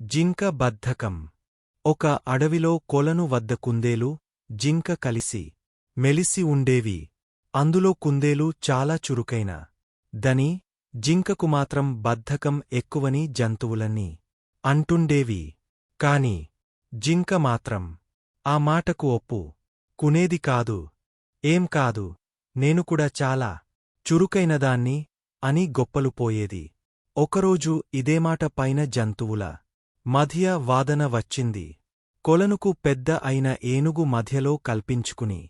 జింక బద్ధకం. ఒక అడవిలో కొలను వద్ద కుందేలు జింక కలిసి మెలిసి ఉండేవి. అందులో కుందేలు చాలా చురుకైన. దని జింకకు మాత్రం బద్ధకం ఎక్కువని జంతువులన్నీ అంటుండేవి. కాని జింక మాత్రం ఆ మాటకు ఒప్పు. కునేది కాదు. ఏం కాదు. నేను కూడా చాలా చురుకైనదాన్ని అని గొప్పలు పోయేది. ఒకరోజు ఇదేమాట పైన జంతువుల మధ్య వాదన వచ్చింది. కొలనుకు పెద్ద అయిన ఏనుగు మధ్యలో కల్పించుకుని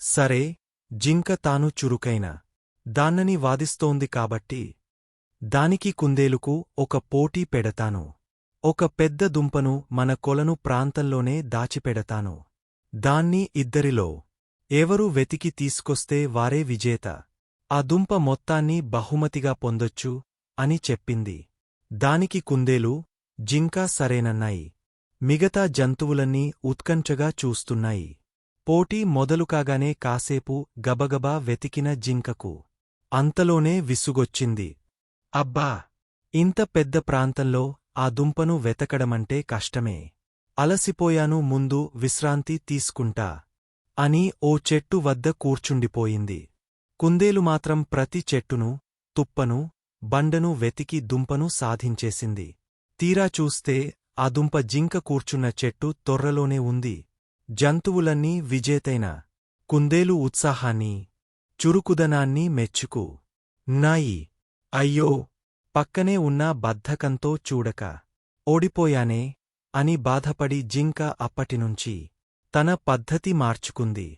సరే జింక తాను చురుకైన దాన్నని వాదిస్తోంది కాబట్టి దానికి కుందేలుకు ఒక పోటీ పెడతాను. ఒక పెద్ద దుంపను మన కొలను ప్రాంతంలోనే దాచిపెడతాను. దాన్ని ఇద్దరిలో ఎవరు వెతికి తీసుకొస్తే వారే విజేత. ఆ దుంప మొత్తాన్ని బహుమతిగా పొందొచ్చు అని చెప్పింది. దానికి కుందేలు జింకా సరేనన్నాయి. మిగతా జంతువులన్నీ ఉత్కంఠగా చూస్తున్నాయి. పోటీ మొదలుకాగానే కాసేపు గబగబా వెతికిన జింకకు అంతలోనే విసుగొచ్చింది. అబ్బా! ఇంత పెద్ద ప్రాంతంలో ఆ దుంపను వెతకడమంటే కష్టమే. అలసిపోయాను ముందు విశ్రాంతి తీసుకుంటా అని ఓ చెట్టు వద్ద కూర్చుండిపోయింది. కుందేలు మాత్రం ప్రతి చెట్టును తుప్పను బండను వెతికి దుంపను సాధించేసింది. తీరా చూస్తే ఆ దుంప జింక కూర్చున్న చెట్టు తొర్రలోనే ఉంది. జంతువులన్నీ విజేతైన కుందేలు ఉత్సాహాన్ని చురుకుదనాన్ని మెచ్చుకు. నాయి అయ్యో పక్కనే ఉన్న బద్ధకంతో చూడక. ఓడిపోయానే అని బాధపడి జింక అప్పటినుంచి తన పద్ధతి మార్చుకుంది.